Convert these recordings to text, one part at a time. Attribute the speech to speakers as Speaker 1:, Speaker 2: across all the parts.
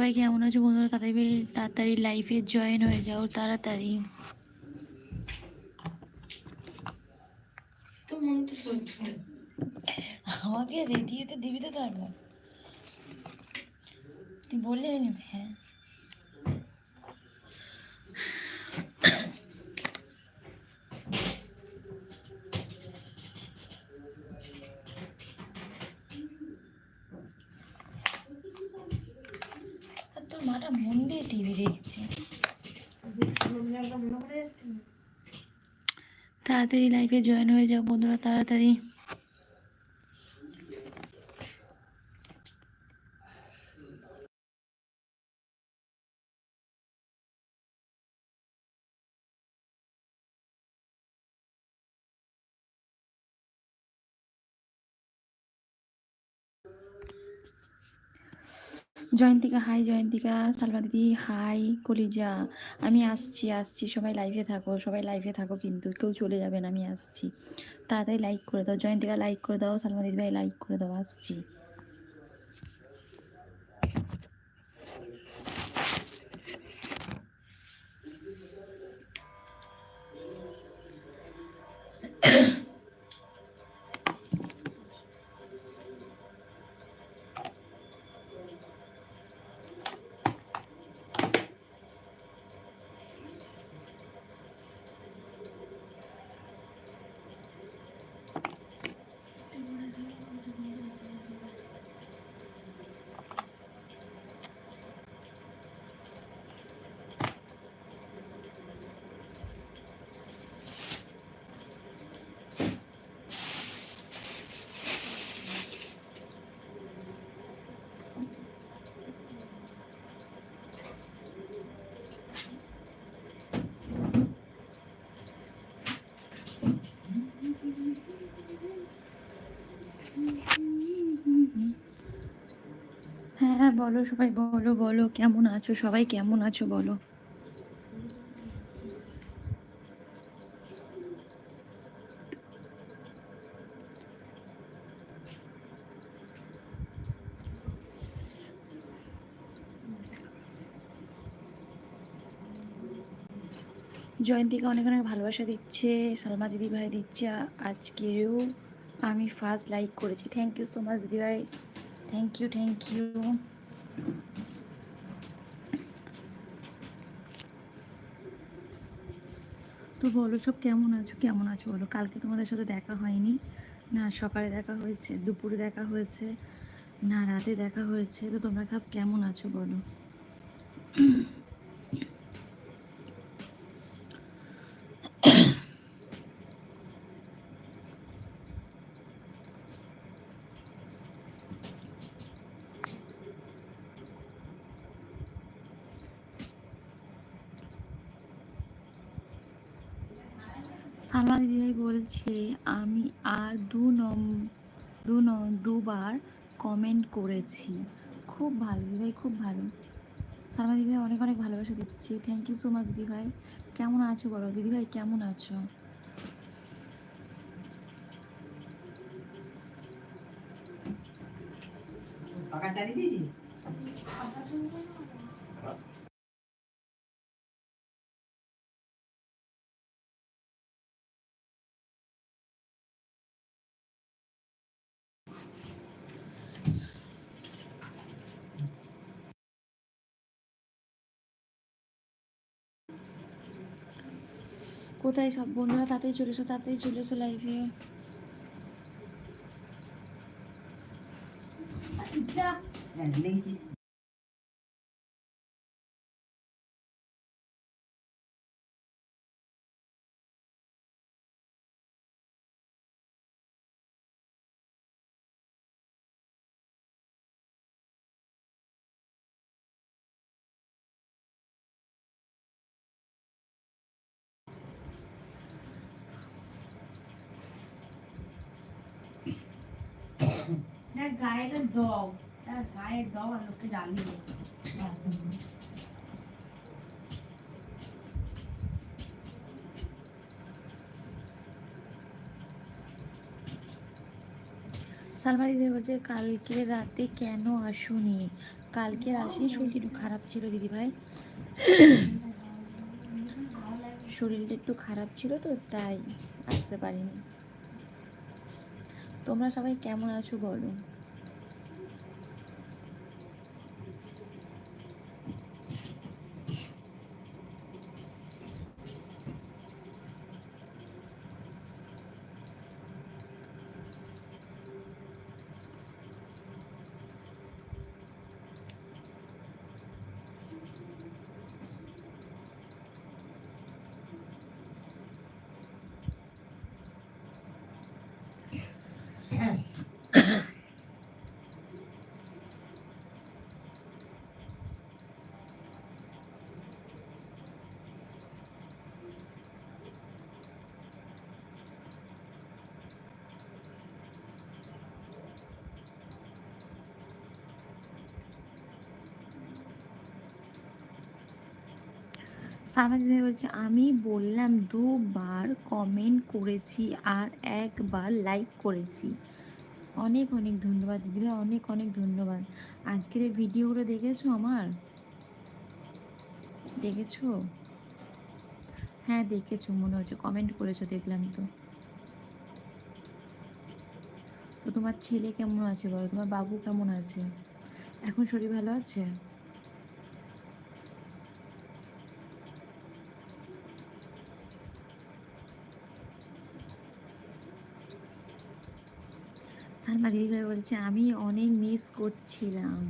Speaker 1: সবাই কেমন আছো বন্ধুরা? তাড়াতাড়ি তাড়াতাড়ি লাইফে জয়েন হয়ে যাও তাড়াতাড়ি।
Speaker 2: তো মনে তো সহ্য
Speaker 1: আমাকে রেডি হতে দিবি তো তারপর? তুই বললে নেবে হ্যাঁ আর তোর মাটা মন দিয়ে টিভি দেখছে। তাড়াতাড়ি লাইফে জয়েন হয়ে যাও বন্ধুরা তাড়াতাড়ি। জয়ন্তিকা হাই জয়ন্তিকা, সালমা দিদি হাই কলিজা। আমি আসছি আসছি। সবাই লাইভে থাকো, সবাই লাইভে থাকো কিন্তু, কেউ চলে যাবেন আমি আসছি। তাড়াতাড়ি লাইক করে দাও। জয়ন্তিকা লাইক করে দাও, সালমা দিদি ভাই লাইক করে দাও, আসছি হ্যাঁ হ্যাঁ বলো, সবাই বলো বলো, কেমন আছো? সবাই কেমন আছো বলো? জয়ন্তীকে অনেক অনেক ভালোবাসা দিচ্ছে, সালমা দিদি ভাই দিচ্ছে আজকেও আমি ফার্স্ট লাইক করেছি। থ্যাংক ইউ সো মাচ দিদি ভাই থ্যাংক ইউ থ্যাংক ইউ তো বলো, সব কেমন আছো? কেমন আছো বলো? কালকে তোমাদের সাথে দেখা হয়নি। না, সকালে দেখা হয়েছে, দুপুরে দেখা হয়েছে, না, রাতে দেখা হয়েছে। তো তোমরা সব কেমন আছো বলো? সালমা দিদিভাই বলছে আমি আর দু নম দু ন- দুবার কমেন্ট করেছি। খুব ভালো দিদিভাই খুব ভালো। সালমা দিদিভাই অনেক অনেক ভালোবাসা দিচ্ছে। থ্যাংক ইউ সো মাচ দিদিভাই কেমন আছো বলো? দিদিভাই কেমন আছো?
Speaker 3: পাকা
Speaker 1: কোথায় সব বন্ধুরা তাতেই চলে এসো তাতেই চলে এসো লাইভে
Speaker 3: হ্যাঁ
Speaker 2: তার।
Speaker 1: সালমা দিদি বলছে, কালকে রাতে কেন আসুনি? কালকে আসিনি শরীর একটু খারাপ ছিল দিদি ভাই। শরীরটা একটু খারাপ ছিল তো, তাই আসতে পারিনি। তোমরা সবাই কেমন আছো বলো? দিদি বলছে, আমি বললাম দুবার কমেন্ট করেছি আর একবার লাইক করেছি। অনেক অনেক ধন্যবাদ দিদিভাই অনেক অনেক ধন্যবাদ। আজকের এই ভিডিওগুলো দেখেছ আমার? দেখেছ? হ্যাঁ দেখেছ, মনে হচ্ছে কমেন্ট করেছ, দেখলাম তো। তো তোমার ছেলে কেমন আছে বলো? তোমার বাবু কেমন আছে? এখন শরীর ভালো আছে? সালমা দিদিভাই বলছে, আমি অনেক মিস করছিলাম।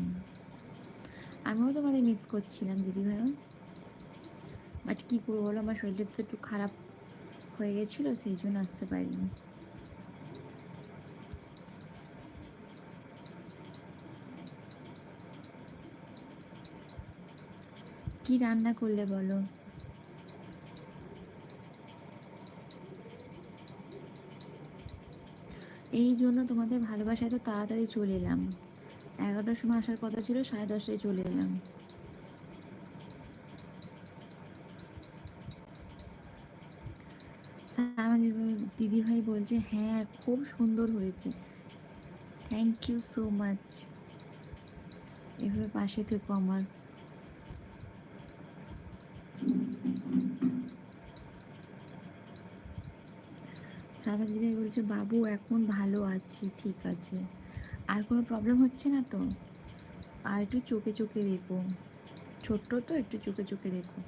Speaker 1: আমিও তোমাদের মিস করছিলাম দিদিভাইও বাট কী করব বলো, আমার শরীরটা তো একটু খারাপ হয়ে গেছিল, সেই জন্য আসতে পারিনি। কি রান্না করলে বলো? এই জন্য তোমাদের ভালোবাসায় তো তাড়াতাড়ি চলে এলাম। এগারোটার সময় আসার কথা ছিল, সাড়ে দশটায় চলে এলাম। দিদি ভাই বলছে হ্যাঁ খুব সুন্দর হয়েছে। থ্যাংক ইউ সো মাচ এভাবে পাশে থেকো আমার। সারা দিদি বলছে, বাবু, এখন ভালো আছি, ঠিক আছে। আর কোনো প্রবলেম হচ্ছে না তো? আর একটু চোখে চোখে রেখো। ছোট্ট তো, একটু চোখে চোখে রেখো।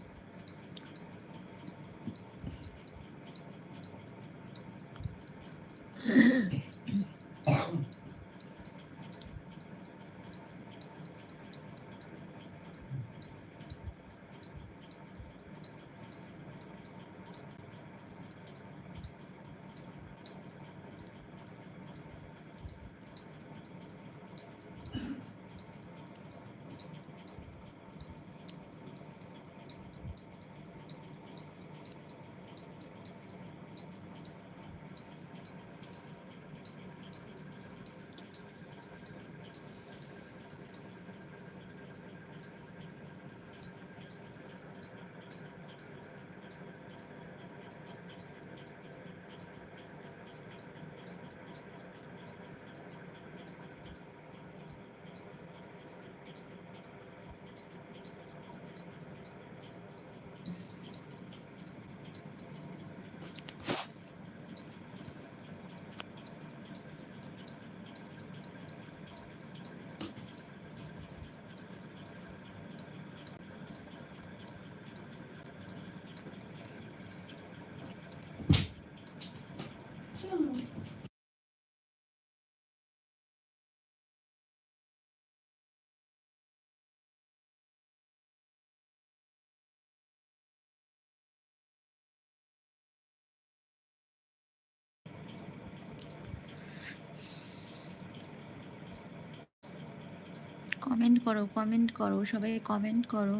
Speaker 1: কমেন্ট করো কমেন্ট করো সবাই কমেন্ট করো।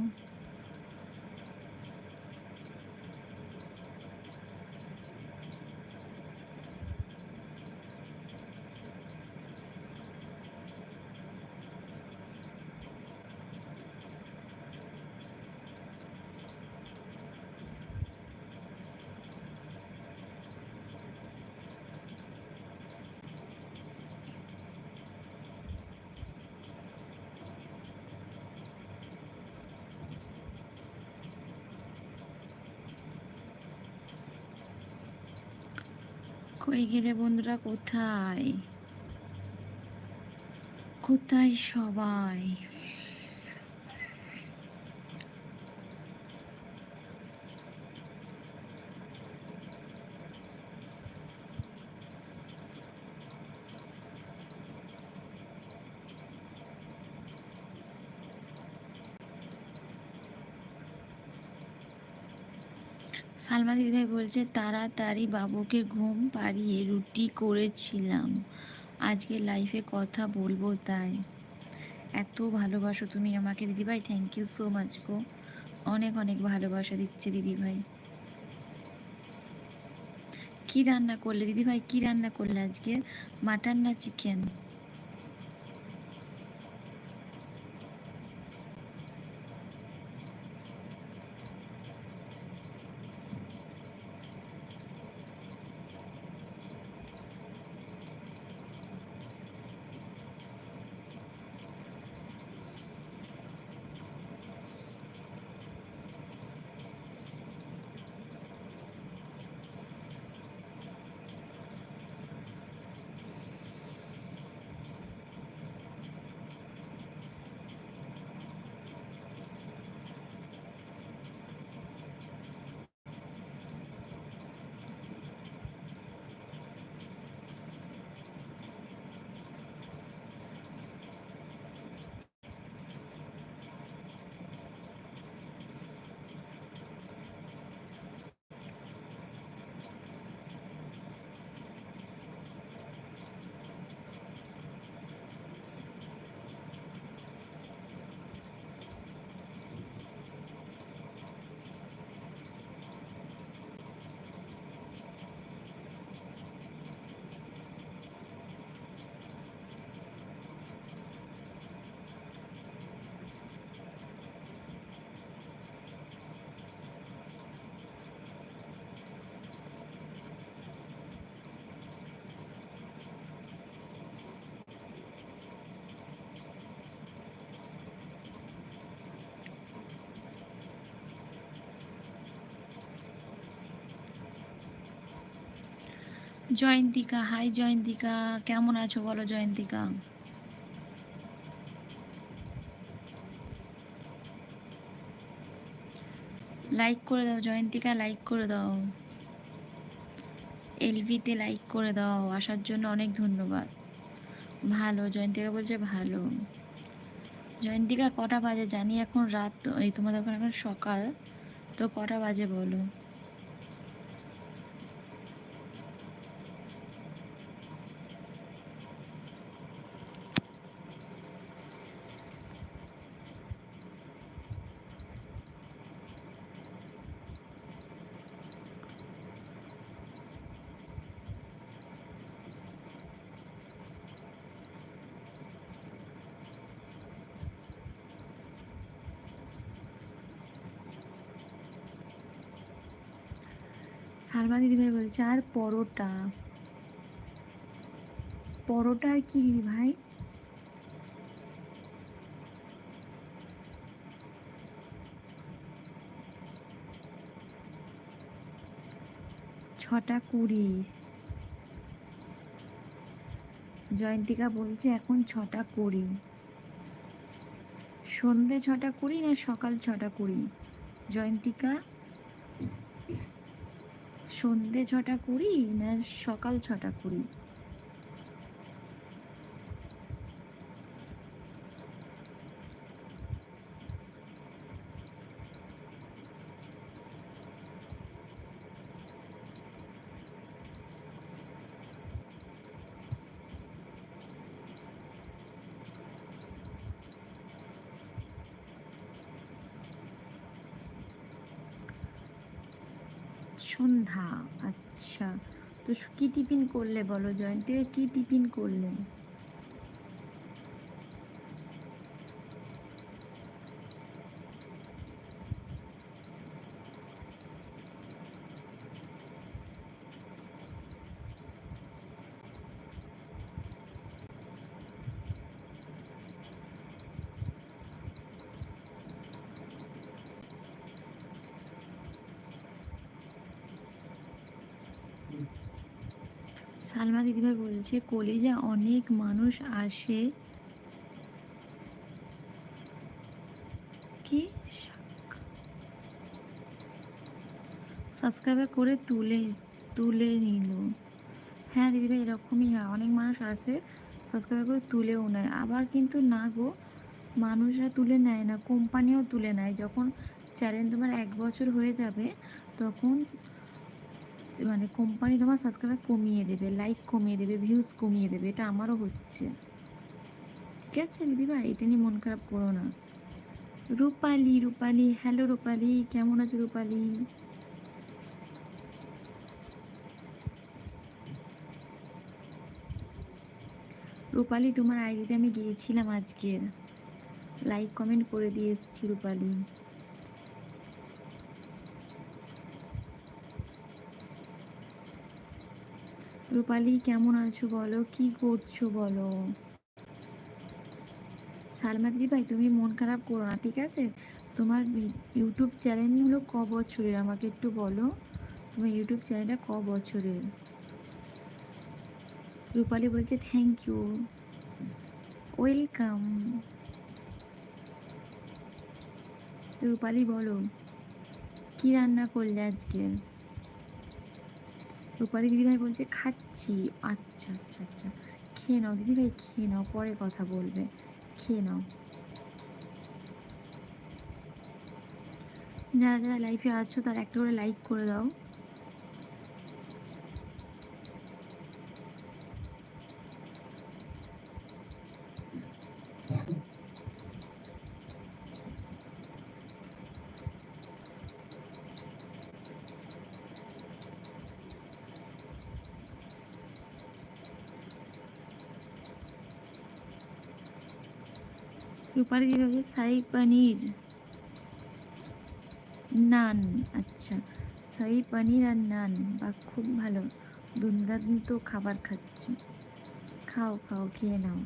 Speaker 1: কই গেলে বন্ধুরা কোথায়? কোথায় সবাই? সালমা দিদিভাই বলছে, তাড়াতাড়ি বাবুকে ঘুম পাড়িয়ে রুটি করেছিলাম। আজকে লাইফে কথা বলব তাই। এত ভালোবাসো তুমি আমাকে দিদিভাই থ্যাংক ইউ সো মাচ গো। অনেক অনেক ভালোবাসা দিচ্ছে দিদিভাই কি রান্না করলে দিদিভাই কি রান্না করলে আজকে? মাটন না চিকেন জয়ন্তিকা হাই জয়ন্তিকা, কেমন আছো বলো জয়ন্তিকা? লাইক করে দাও জয়ন্তিকা লাইক করে দাও। এলভিতে লাইক করে দাও, আসার জন্য অনেক ধন্যবাদ। ভালো, জয়ন্তিকা বলছে ভালো। জয়ন্তিকা, কটা বাজে? জানি এখন রাত, এই তোমাদের ওখানে এখন সকাল, তো কটা বাজে বলো? সালমা দিদিভাই বলছে, আর পরোটা? পরোটা আর কি দিদিভাই ছটা কুড়ি। জয়ন্তিকা বলছে, এখন ছটা কুড়ি। সন্ধে ছটা কুড়ি না সকাল ছটা কুড়ি? জয়ন্তিকা? সন্ধে ছটা কুড়ি না সকাল ছটা কুড়ি? সন্ধ্যা আচ্ছা। তো কি টিফিন করলে বলো জয়ন্তী? কি টিফিন করলে? সালমা দিদিভাই বলছে, কলিজা অনেক মানুষ আসে। কি? সাবস্ক্রাইবার করে তুলে তুলে নিল। হ্যাঁ দিদিভাই, এরকমই হয়। অনেক মানুষ আসে, সাবস্ক্রাইবার করে তুলেও নেয়। আবার কিন্তু না গো, মানুষরা তুলে নেয় না, কোম্পানিও তুলে নেয়। যখন চ্যানেল তোমার এক বছর হয়ে যাবে, তখন মানে কোম্পানি তোমার সাবস্ক্রাইবার কমিয়ে দেবে লাইক কমিয়ে দেবে ভিউজ কমিয়ে দেবে, এটা আমারও হচ্ছে। ঠিক আছে দিদিভাই এটা নিয়ে মন খারাপ করো না। রূপালি রূপালি হ্যালো রূপালি, কেমন আছো রূপালি? রূপালি, তোমার আইডিতে আমি গিয়েছিলাম আজকের লাইক কমেন্ট করে দিয়ে এসেছি রূপালি। রূপালি, কেমন আছো বলো? কি করছ বলো? সালমা দিদি ভাই তুমি মন খারাপ করো না, ঠিক আছে? তোমার ইউটিউব চ্যানেল হলো ক বছরের? আমাকে একটু বলো, তোমার ইউটিউব চ্যানেলটা ক বছরের? রূপালি বলছে থ্যাংক ইউ ওয়েলকাম রূপালি বলো, কি রান্না করলে আজকে? রূপালি দিদিভাই বলছে, খাচ্ছি। আচ্ছা আচ্ছা আচ্ছা। খেয়ে নাও, দিদিভাই, খেয়ে নাও, পরে কথা বলবে। খেয়ে নাও। যারা যারা লাইফে আছো, তারা একটা করে লাইক করে দাও। রূপালি কি হবে শাহি পনির। নান আচ্ছা। শাহি পনির আর নান, বা খুব ভালো। দুর্দান্ত খাবার খাচ্ছি। খাও খাও, খেয়ে নাও।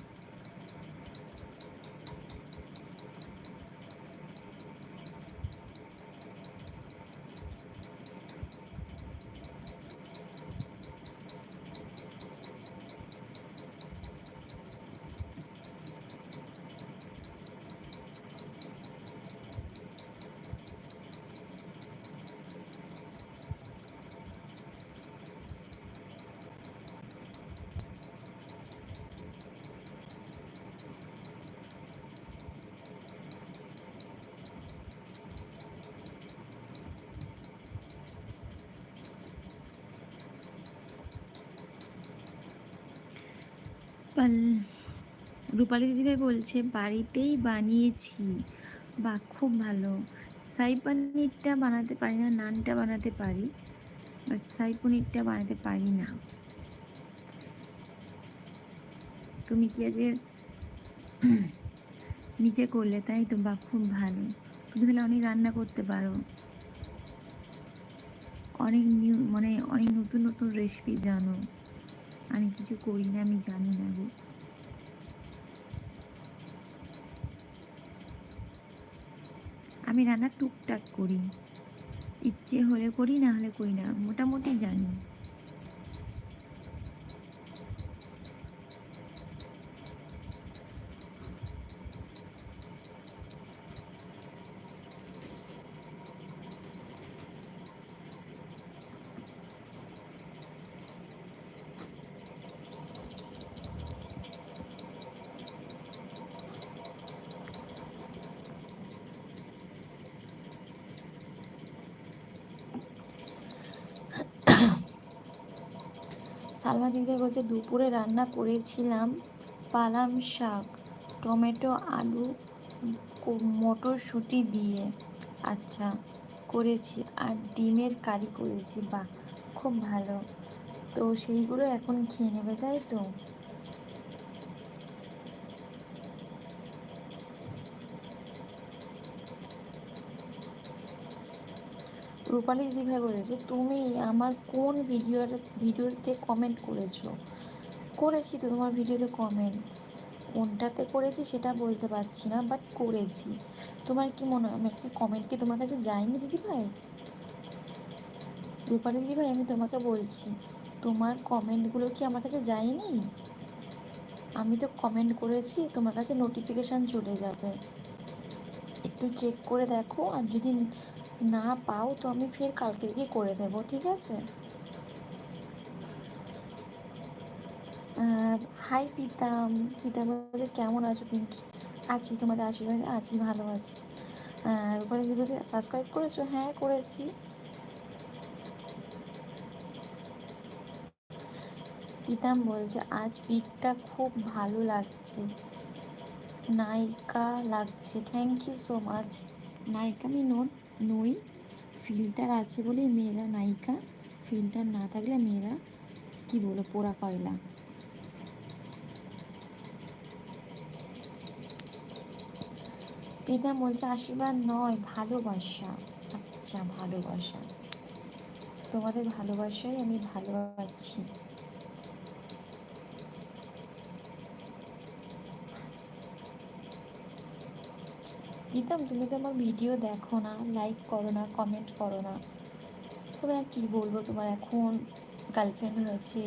Speaker 1: পাল রূপালী দিদিভাই বলছে, বাড়িতেই বানিয়েছি। বা, খুব ভালো। সাই পনিরটা বানাতে পারি না, নানটা বানাতে পারি বাট সাই পনিরটা বানাতে পারি না। তুমি কি আজকে নিজে করলে তাই তো? বা, খুব ভালো। তুমি তাহলে অনেক রান্না করতে পারো। অনেক নিউ মানে অনেক নতুন নতুন রেসিপি জানো। আমি কিছু করি না, আমি জানি না গো। আমি রান্না টুকটাক করি। ইচ্ছে হলে করি, না হলে করি না, মোটামুটি জানি। সালমা দিদিভাই বলছে, দুপুরে রান্না করেছিলাম পালাম শাক, টমেটো, আলু মটরশুঁটি দিয়ে। আচ্ছা করেছি আর ডিমের কারি করেছি বা খুব ভালো। তো সেইগুলো এখন খেয়ে নেবে, তাই তো? রূপালী দিদিভাই বলেছে তুমি আমার কোন ভিডিওর, ভিডিওতে কমেন্ট করেছ? করেছি তো, তোমার ভিডিওতে কমেন্ট কোনটাতে করেছি সেটা বলতে পারছি না বাট করেছি। তোমার কি মনে হয় আমার কি কমেন্ট কি তোমার কাছে যায়নি দিদিভাই? রূপালী দিদিভাই, আমি তোমাকে বলছি, তোমার কমেন্টগুলো কি আমার কাছে যায়নি? আমি তো কমেন্ট করেছি, তোমার কাছে নোটিফিকেশান চলে যাবে। একটু চেক করে দেখো, আর যদি না পাও তো আমি ফের কালকে গিয়ে করে দেবো, ঠিক আছে? হাই পিতাম পিতাম বলে, কেমন আছো পিঙ্কি? আছি, তোমাদের আশীর্বাদে আছি, ভালো আছি। রূপালি বলে সাবস্ক্রাইব করেছ? হ্যাঁ করেছি। পিতাম বলছে, আজ পিকটা খুব ভালো লাগছে। নায়িকা লাগছে থ্যাংক ইউ সো মাচ নায়িকা আমি নোন নই, ফিল্টার আছে বলে মেয়েরা নায়িকা, ফিল্টার না থাকলে মেয়েরা কি বলো, পোড়া কয়লা। পিতা বলছে, আশীর্বাদ নয়, ভালোবাসা। আচ্ছা ভালোবাসা। তোমাদের ভালোবাসাই আমি ভালো প্রীতম তুমি তো আমার ভিডিও দেখো না লাইক করো না কমেন্ট করো না। তবে আর কি বলব, তোমার এখন গার্লফ্রেন্ড হয়েছে